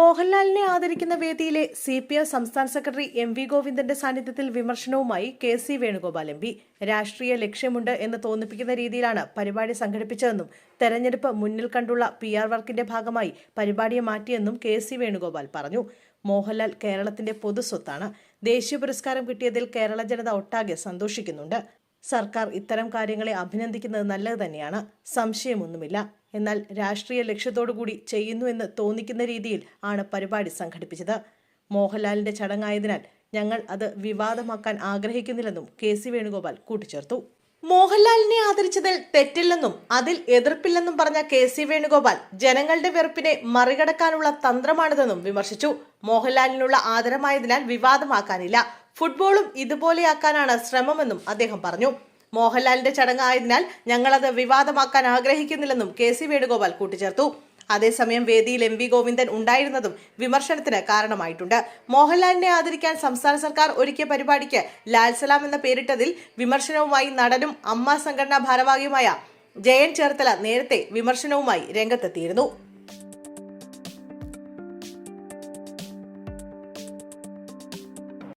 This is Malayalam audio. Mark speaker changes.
Speaker 1: മോഹൻലാലിനെ ആദരിക്കുന്ന വേദിയിലെ സി പി എം സംസ്ഥാന സെക്രട്ടറി എം വി ഗോവിന്ദന്റെ സാന്നിധ്യത്തിൽ വിമർശനവുമായി K C Venugopal M P. രാഷ്ട്രീയ ലക്ഷ്യമുണ്ട് എന്ന് തോന്നിപ്പിക്കുന്ന രീതിയിലാണ് പരിപാടി സംഘടിപ്പിച്ചതെന്നും തെരഞ്ഞെടുപ്പ് മുന്നിൽ കണ്ടുള്ള പി ആർ വർക്കിന്റെ ഭാഗമായി പരിപാടിയെ മാറ്റിയെന്നും കെ സി വേണുഗോപാൽ പറഞ്ഞു. മോഹൻലാൽ കേരളത്തിന്റെ പൊതുസ്വത്താണ് ദേശീയ പുരസ്കാരം കിട്ടിയതിൽ കേരള ജനത ഒട്ടാകെ സന്തോഷിക്കുന്നുണ്ട്. സർക്കാർ ഇത്തരം കാര്യങ്ങളെ അഭിനന്ദിക്കുന്നത് നല്ലത് തന്നെയാണ്. സംശയമൊന്നുമില്ല. എന്നാൽ രാഷ്ട്രീയ ലക്ഷ്യത്തോടുകൂടി ചെയ്യുന്നു എന്ന് തോന്നിക്കുന്ന രീതിയിൽ ആണ് പരിപാടി സംഘടിപ്പിച്ചത്. മോഹൻലാലിന്റെ ചടങ്ങായതിനാൽ ഞങ്ങൾ അത് വിവാദമാക്കാൻ ആഗ്രഹിക്കുന്നില്ലെന്നും കെ സി വേണുഗോപാൽ കൂട്ടിച്ചേർത്തു. മോഹൻലാലിനെ ആദരിച്ചതിൽ തെറ്റില്ലെന്നും അതിൽ എതിർപ്പില്ലെന്നും പറഞ്ഞ കെ സി വേണുഗോപാൽ ജനങ്ങളുടെ വെറുപ്പിനെ മറികടക്കാനുള്ള തന്ത്രമാണിതെന്നും വിമർശിച്ചു. മോഹൻലാലിനുള്ള ആദരമായതിനാൽ വിവാദമാക്കാനില്ല. ഫുട്ബോളും ഇതുപോലെയാക്കാനാണ് ശ്രമമെന്നും അദ്ദേഹം പറഞ്ഞു. മോഹൻലാലിന്റെ ചടങ്ങായതിനാൽ ഞങ്ങളത് വിവാദമാക്കാൻ ആഗ്രഹിക്കുന്നില്ലെന്നും കെ സി വേണുഗോപാൽ കൂട്ടിച്ചേർത്തു. അതേസമയം വേദിയിൽ എം വി ഗോവിന്ദൻ ഉണ്ടായിരുന്നതും വിമർശനത്തിന് കാരണമായിട്ടുണ്ട്. മോഹൻലാലിനെ ആദരിക്കാൻ സംസ്ഥാന സർക്കാർ ഒരുക്കിയ പരിപാടിക്ക് ലാൽസലാം എന്ന പേരിട്ടതിൽ വിമർശനവുമായി നടനും അമ്മ സംഘടനാ ഭാരവാഹിയുമായ ജയൻ ചേർത്തല നേരത്തെ വിമർശനവുമായി രംഗത്തെത്തിയിരുന്നു.